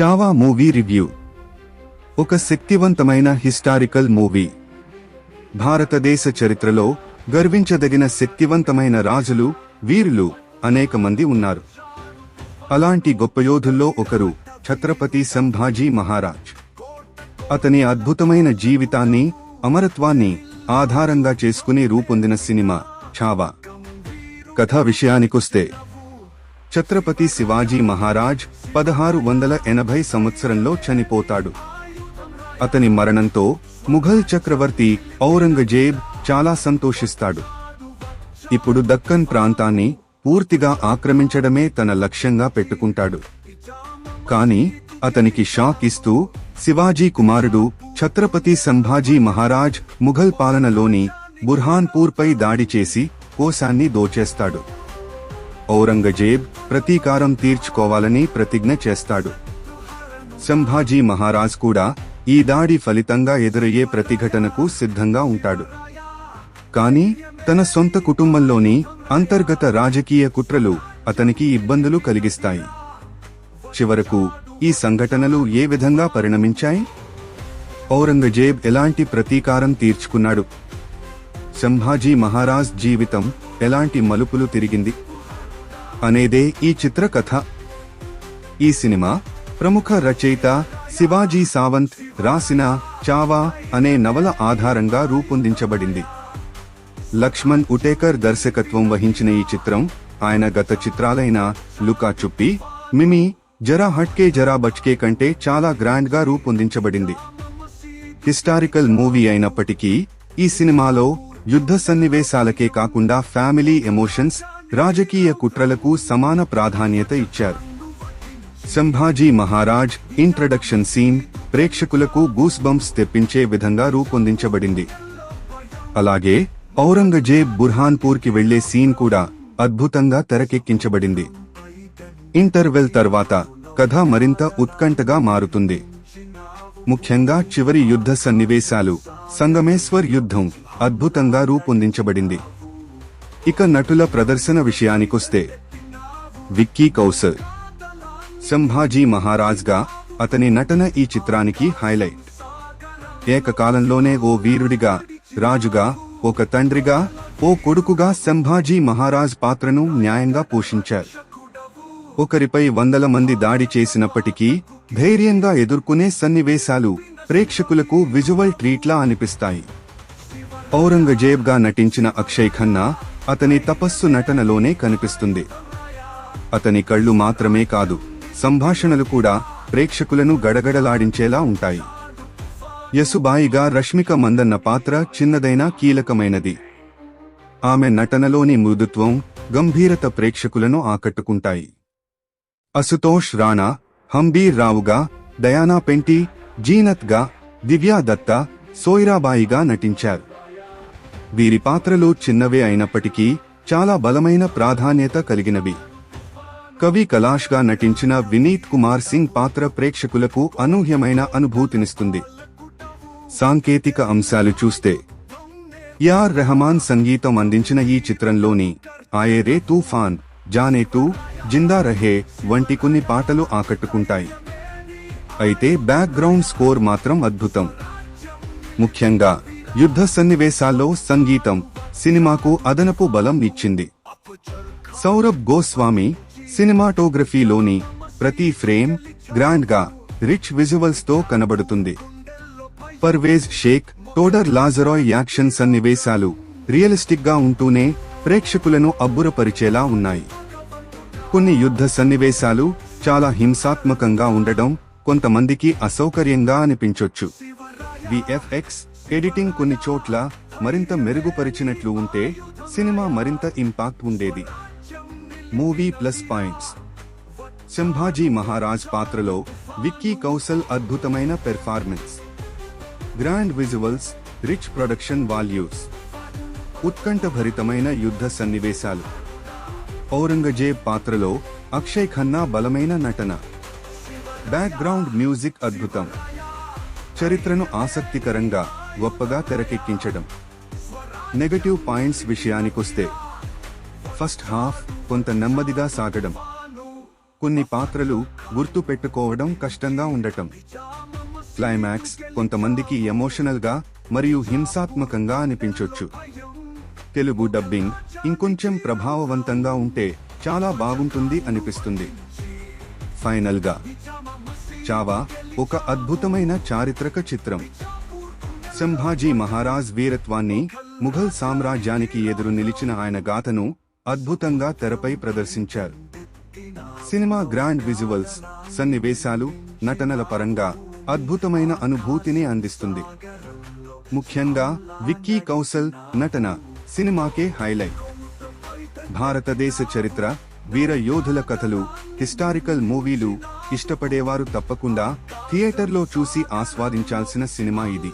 Chhaava movie review ఒక శక్తివంతమైన historical movie భారతదేశ చరిత్రలో గర్వించదగిన శక్తివంతమైన రాజులు వీరులు అనేక మంది ఉన్నారు. అలాంటి గొప్ప యోధుల్లో ఒకరు ఛత్రపతి సంభాజీ మహారాజ్. అతని అద్భుతమైన జీవితాన్ని అమరత్వాన్ని ఆధారంగా చేసుకుని రూపొందిన సినిమా ఛావా కథ విషయానికొస్తే ఛత్రపతి శివాజీ మహారాజ్ పదహారు వందల ఎనభై సంవత్సరంలో చనిపోతాడు. అతని మరణంతో ముఘల్ చక్రవర్తి ఔరంగజేబ్ చాలా సంతోషిస్తాడు. ఇప్పుడు దక్కన్ ప్రాంతాన్ని పూర్తిగా ఆక్రమించడమే తన లక్ష్యంగా పెట్టుకుంటాడు. కాని అతనికి షాక్ ఇస్తూ శివాజీ కుమారుడు ఛత్రపతి సంభాజీ మహారాజ్ ముఘల్ పాలనలోని బుర్హాన్పూర్పై దాడి చేసి కోశాన్ని దోచేస్తాడు. ఔరంగజేబ్ ప్రతీకారం తీర్చుకోవాలని ప్రతిజ్ఞ చేస్తాడు. సంభాజీ మహారాజ్ కూడా ఈ దాడి ఫలితంగా ఎదురయ్యే ప్రతిఘటనకు సిద్ధంగా ఉంటాడు. కానీ తన సొంత కుటుంబంలోని అంతర్గత రాజకీయ కుట్రలు అతనికి ఇబ్బందులు కలిగిస్తాయి. చివరకు ఈ సంఘటనలు ఏ విధంగా పరిణమించాయి? ఔరంగజేబ్ ఎలాంటి ప్రతీకారం తీర్చుకున్నాడు? సంభాజీ మహారాజ్ జీవితం ఎలాంటి మలుపులు తిరిగింది? అనేదే ఈ చిత్రకథ. ఈ సినిమా ప్రముఖ రచయిత శివాజీ సావంత్ రాసిన చావా అనే నవల ఆధారంగా రూపొందించబడింది. లక్ష్మణ్ ఉటేకర్ దర్శకత్వం వహించిన ఈ చిత్రం ఆయన గత చిత్రాలైన లుకా చుప్పి మిమి జరా హట్కే జరా బచ్కే కంటే చాలా గ్రాండ్గా రూపొందించబడింది. హిస్టారికల్ మూవీ అయినప్పటికీ ఈ సినిమాలో యుద్ధ సన్నివేశాలకే కాకుండా ఫ్యామిలీ ఎమోషన్స్ రాజకీయ కుట్రలకు సమాన ప్రాధాన్యత ఇచ్చారు. సంభాజీ మహారాజ్ ఇంట్రడక్షన్ సీన్ ప్రేక్షకులకు గూస్ బంప్స్ తెప్పించే విధంగా రూపొందించబడింది. అలాగే ఔరంగజేబ్ బుర్హాన్పూర్కి వెళ్ళే సీన్ కూడా అద్భుతంగా తెరకెక్కించబడింది. ఇంటర్వెల్ తర్వాత కథ మరింత ఉత్కంఠగా మారుతుంది. ముఖ్యంగా చివరి యుద్ధ సన్నివేశాలు సంగమేశ్వర్ యుద్ధం అద్భుతంగా రూపొందించబడింది. ఇక నటుల ప్రదర్శన విషయానికొస్తే విక్కీ కౌసర్ సంభాజీ మహారాజ్గా అతని నటన ఈ చిత్రానికి హైలైట్. ఏకకాలంలోనే ఓ వీరుడిగా రాజుగా ఒక తండ్రిగా ఓ కొడుకుగా సంభాజీ మహారాజ్ పాత్రను న్యాయంగా పోషించారు. ఒకరిపై వందల మంది దాడి చేసినప్పటికీ ధైర్యంగా ఎదుర్కొనే సన్నివేశాలు ప్రేక్షకులకు విజువల్ ట్రీట్లా అనిపిస్తాయి. ఔరంగజేబ్గా నటించిన అక్షయ్ ఖన్నా అతని తపస్సు నటనలోనే కనిపిస్తుంది. అతని కళ్ళు మాత్రమే కాదు సంభాషణలు కూడా ప్రేక్షకులను గడగడలాడించేలా ఉంటాయి. యసుబాయిగా రష్మిక మందన్న పాత్ర చిన్నదైనా కీలకమైనది. ఆమె నటనలోని మృదుత్వం గంభీరత ప్రేక్షకులను ఆకట్టుకుంటాయి. అసుతోష్ రాణా హంబీర్ రావుగా డయానా పెంటి జీనత్గా దివ్యా దత్తా సోయిరాబాయిగా నటించారు. వీరి పాత్రలు చిన్నవే అయినప్పటికీ చాలా బలమైన ప్రాధాన్యత కలిగినవి. కవి కలాష్గా నటించిన వినీత్ కుమార్ సింగ్ పాత్ర ప్రేక్షకులకు అనూహ్యమైన అనుభూతినిస్తుంది. సాంకేతిక అంశాలు చూస్తే యార్ రెహమాన్ సంగీతం అందించిన ఈ చిత్రంలోని ఆయే రే తూఫాన్ జానే తూ జిందా రహే వంటి కొన్ని పాటలు ఆకట్టుకుంటాయి. అయితే బ్యాక్గ్రౌండ్ స్కోర్ మాత్రం అద్భుతం. ముఖ్యంగా యుద్ధ సన్నివేశాల్లో సంగీతం సినిమాకు అదనపు బలం ఇచ్చింది. సౌరభ్ గోస్వామి సినిమాటోగ్రఫీలోని ప్రతి ఫ్రేమ్ గ్రాండ్గా రిచ్ విజువల్స్తో కనబడుతుంది. Parvez Shaikh Todor Lazarov action సన్నివేశాలు రియలిస్టిక్గా ఉంటూనే ప్రేక్షకులను అబ్బురపరిచేలా ఉన్నాయి. కొన్ని యుద్ధ సన్నివేశాలు చాలా హింసాత్మకంగా ఉండడం కొంతమందికి అసౌకర్యంగా అనిపించొచ్చు. విఎఫ్ఎక్స్ ఎడిటింగ్ కొన్ని చోట్ల మరింత మెరుగుపరిచినట్లు ఉంటే సినిమా మరింత ఇంపాక్ట్ ఉండేది. Movie plus points. Sambhaji Maharaj పాత్రలో విక్కీ కౌశల్ అద్భుతమైన performance. Grand visuals rich production values. ఉత్కంఠభరితమైన యుద్ధ సన్నివేశాలు. ఔరంగజేబ్ పాత్రలో అక్షయ్ ఖన్నా బలమైన నటన. బ్యాక్గ్రౌండ్ మ్యూజిక్ అద్భుతం. చరిత్రను ఆసక్తికరంగా గొప్పగా తెరకెక్కించడం. నెగటివ్ పాయింట్స్ విషయానికొస్తే ఫస్ట్ హాఫ్ కొంత నెమ్మదిగా సాగడం. కొన్ని పాత్రలు గుర్తు పెట్టుకోవడం కష్టంగా ఉండటం. క్లైమాక్స్ కొంతమందికి ఎమోషనల్గా మరియు హింసాత్మకంగా అనిపించొచ్చు. తెలుగు డబ్బింగ్ ఇంకొంచెం ప్రభావవంతంగా ఉంటే చాలా బాగుంటుంది అనిపిస్తుంది. ఫైనల్గా చావా ఒక అద్భుతమైన చారిత్రక చిత్రం. సంభాజీ మహారాజ్ వీరత్వాన్ని ముఘల్ సామ్రాజ్యానికి ఎదురు నిలిచిన ఆయన గాథను అద్భుతంగా తెరపై ప్రదర్శించారు. సినిమా గ్రాండ్ విజువల్స్ సన్నివేశాలు నటనల పరంగా అద్భుతమైన అనుభూతిని అందిస్తుంది. ముఖ్యంగా విక్కీ కౌశల్ నటన. సినిమాకే హైలైట్. భారతదేశ చరిత్ర వీర యోధుల కథలు హిస్టారికల్ మూవీలు ఇష్టపడేవారు తప్పకుండా థియేటర్లో చూసి ఆస్వాదించాల్సిన సినిమా ఇది.